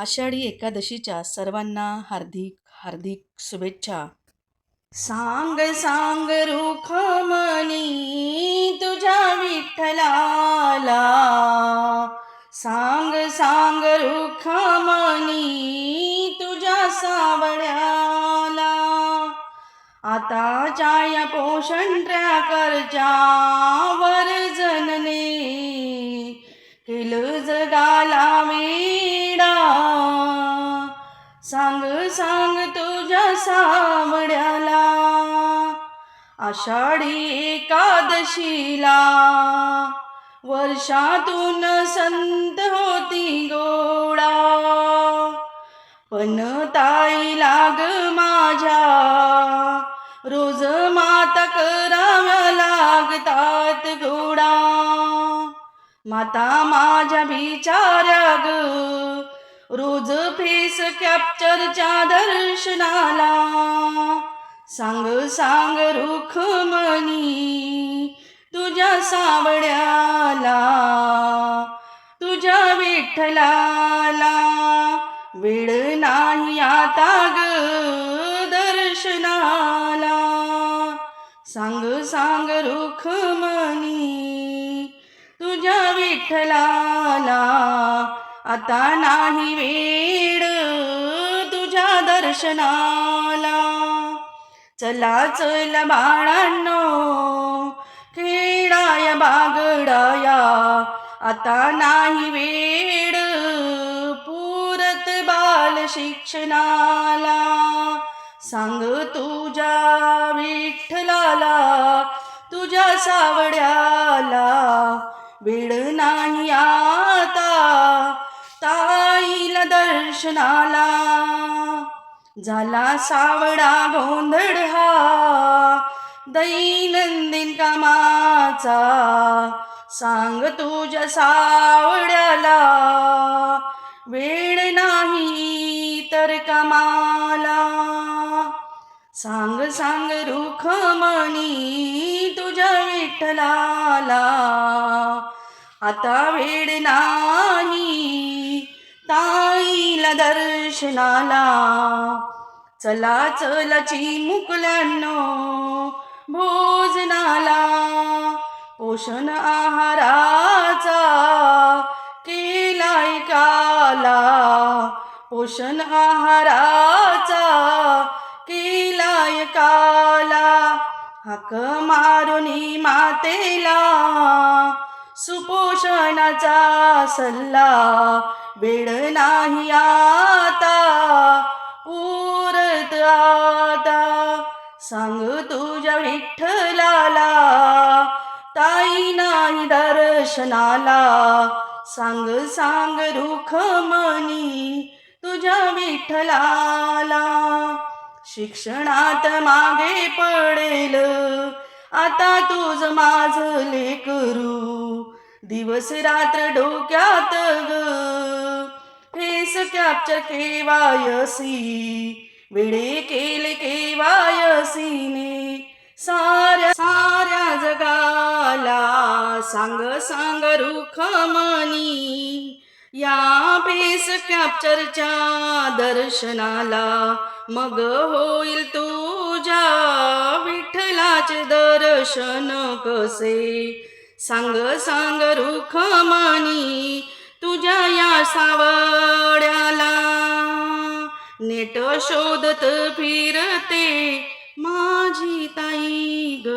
आषाढी एकादशीच्या सर्वांना हार्दिक हार्दिक शुभेच्छा. सांग सांग रुखमणी तुझ्या विठ्ठलाला. सांग सांग रुखमणी तुझ्या सावळ्याला आता या पोषण ट्रॅकरच्या सांग सांग तुझ्या सावड्याला आषाढी एकादशीला. वर्षातून संत होती गोळा पण ताई लाग माझ्या. रोज माता कराव्या लागतात गोडा. माता माझ्या बिचाऱ्या ग रोज फेस कॅप्चरच्या दर्शनाला. सांग सांग रुखमणी तुझ्या सावड्याला तुझ्या विठ्ठलाला. वेळ नाही आता ग दर्शनाला. सांग सांग रुखमणी तुझ्या विठ्ठलाला. आता नाही वेळ तुझ्या दर्शनाला. चला चल बाळांनो खेळाया बागडाया. आता नाही वेळ पुरत बाल शिक्षणाला. सांग तुझ्या विठ्ठलाला तुझ्या सावड्याला. वेळ नाही आ दर्शनाला झाला सावडा गोंधळ हा दैनंदिन कामाचा सांग तुझ्या सावड्याला. वेळ नाही तर कमाला. सांग सांग रुखमणी तुझ्या विठ्ठलाला. आता वेळ नाही दर्शनाला. चला चलची चिमुकल्यांनो भोजनाला. पोषण आहाराचा केलाय काला. पोषण आहाराचा केलाय काला. हाक मारुनी मातेला सुपोषणाचा सल्ला. वेळ नाही आता पुरत आता. सांग तुझ्या विठ्ठलाला ताई नाही दर्शनाला. सांग सांग रुखमणी तुझ्या विठ्ठलाला. शिक्षणात मागे पडेल आता तुझ माझ लेकरू दिवस रात्र डोक्यात ग. Face capture KYC. वेळे केले केवायसीने. साऱ्या साऱ्या जगाला सांग सांग रुखमणी या फेस कॅप्चरच्या दर्शनाला मग होईल तुझ्या विठ्ठलाचे दर्शन कसे? सांग सांग रुख मानी तुझ्या या सावड्याला. नेट शोधत फिरते माझी ताई ग.